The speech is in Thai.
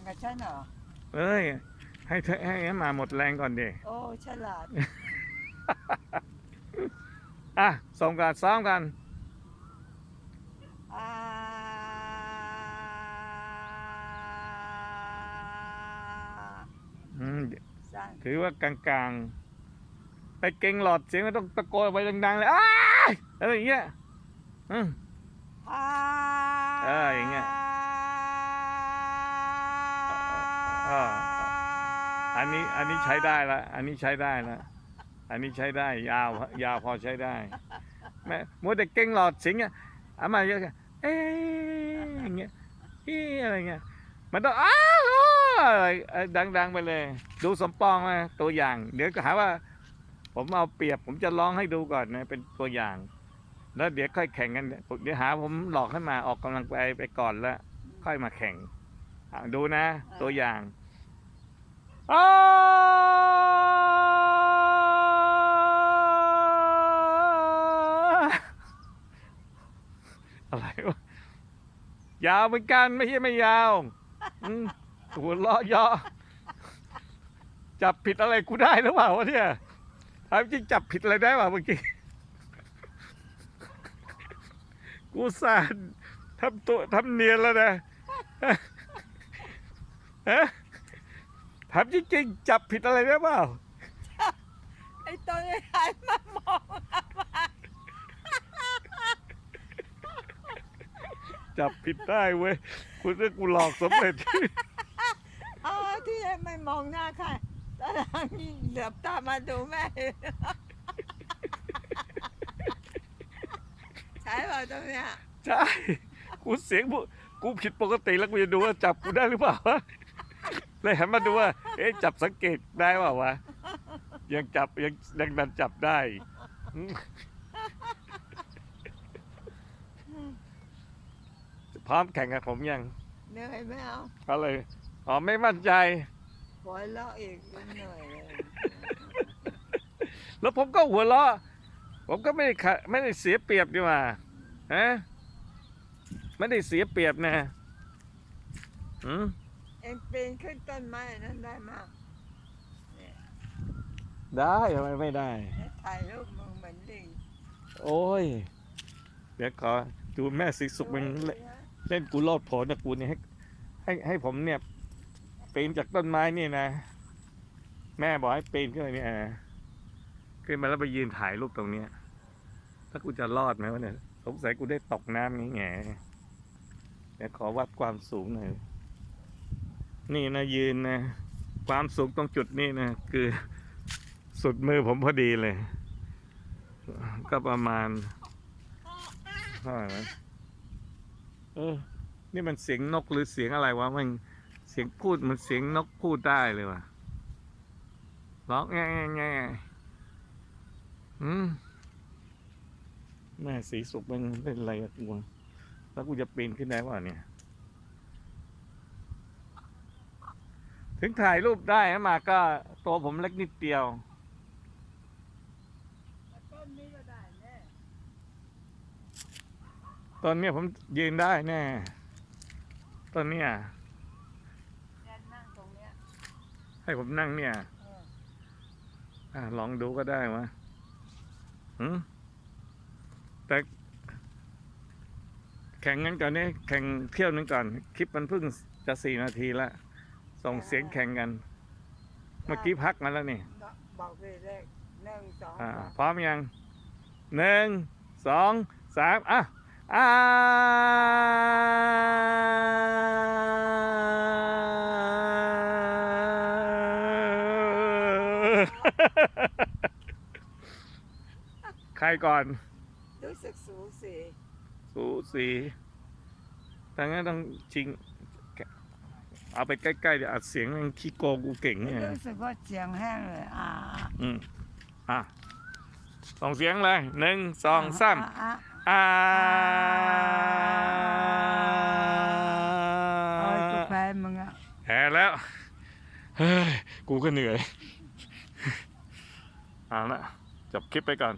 งกับฉันเหรอ เอ้ย ให้เธอให้ให้มาหมดแรงก่อนดิ โอ้ฉลาด อะส่งกันซ้อมกัน อ่าอืม สั่นถือว่ากลางๆ ไปเก่งหลอดเสียงก็ต้องตะโกนไปดังๆเลยอ้ายอะไรอย่างเงี้ยอืมอ่าเอออย่างเงี้ย อออันนี้อันนี้ใช้ได้ละ อันนี้ใช้ได้ละ อันนี้ใช้ได้ ยาวยาวพอใช้ได้แม่มัวแต่เก่งหลอดสียงอะเอามาเยอะเอ๊ะอย่างเงี้ยเอ๊ะอะไรเงี้ยมันต้องอ้าวอะไรดัง ๆ ไปเลย ดูสมปองมาตัวอย่าง เดี๋ยวก็หาว่า ผมเอาเปรียบผมจะร้องให้ดูก่อนนะ เป็นตัวอย่าง แล้วเดี๋ยวค่อยแข่งกันเดี๋ยวหาผมหลอกให้มาออกกำลังไปไปก่อนแล้ว ค่อยมาแข่งดูนะ ตัวอย่าง อะไรวะยาวเหมือนกันไม่ใช่ไม่ยาวอืมหัวเราะเยาะจับผิดอะไรกูได้หรือเปล่าวะเนี่ยถามจริงจับผิดอะไรได้เปล่าเมื่อกี้กูสานทำตัวทำเนียนแล้วนะฮะ ถามจริงๆจับผิดอะไรได้เปล่าไอ้ตอนนี้หันมามองจับผิดได้เว้ยคุณเรื่องกูหลอกสำเร็จอ๋อที่ไม่มองหน้าใครตอนหลังนี่เหลือบตามาดูแม่ใช่เปล่าตรงเนี้ย ใช่ กูเสียงบุกูผิดปกติแล้วกูจะดูว่าจับกูได้หรือเปล่าวะ เลยหันมาดูว่า เอ๊ะจับสังเกตได้เปล่าวะยังจับยังยังดันจับได้อืมพร้อมแข่งกับผมยังเหนื่อยไหมเอาก็เลยอ๋อไม่มั่นใจหัวเราะอีกเหนื่อยเลยแล้วผมก็หัวเราะผมก็ไม่ได้ขะไม่ได้เสียเปรียบดีกว่าฮะไม่ได้เสียเปรียบนะอืม เอ็งปีนขึ้นต้นไม้นั้นได้มากได้ทำไมไม่ได้ แล้วถ่ายรูปมึงเหมือนลิงโอ้ย เดี๋ยวขอดูแม่สีสุกมันเล่นเล่นกูโลดโผนนะกูเนี่ยให้ให้ให้ผมเนี่ยปีนจากต้นไม้นี่นะ แม่บอกให้ปีนขึ้นไปเนี่ยนะขึ้นมาแล้วไปยืนถ่ายรูปตรงเนี้ยถ้ากูจะรอดไหมวะเนี่ยสงสัยกูได้ตกน้ำงี้แง่เดี๋ยวขอวัดความสูงหน่อย นี่นะยืนนะ ความสูงตรงจุดนี้นะคือสุดมือผมพอดีเลย ก็ประมาณเท่าไหร่วะเออ นี่มันเสียงนกหรือเสียงอะไรวะมันเสียงพูดมันเสียงนกพูดได้เลยวะร้องแง่แง่แง่อืมแม่สีสุกมันเล่นอะไรกับกูแล้วกูจะปีนขึ้นได้วะเนี่ย ถึงถ่ายรูปได้นะมาก็ตัวผมเล็กนิดเดียวต้นนี้ก็ได้แน่ตอนเนี้ยผมยืนได้แน่ตอนเนี้ยแน่นั่งตรงเนี้ยให้ผมนั่งเนี่ย เอออะลองดูก็ได้วะหืมแต่ แข่งงั้นก่อนนี่แข่งเที่ยวนึงก่อน คลิปมันเพิ่งจะสี่นาทีละ ส่งเสียงแข่งกัน เมื่อกี้พักมาแล้วนี่บอกเลยเลขหนึ่งสองอ่าสามพร้อมยังหนึ่งสองสามอะอ่าใครก่อนรู้สึกสูสี สูสีถ้างั้นต้องชิง เอาไปใกล้ๆเดี๋ยวอัดเสียงมันขี้โกงกูเก่งเนี่ย รู้สึกว่าเสียงแห้งเลยอ่าอืมอะส่งเสียงเลยหนึ่งสองสามอะอ่าโอ้ยกูแพ้มึงอะแพ้แล้วเฮ้ยกูก็เหนื่อยเอาละจบคลิปไปก่อน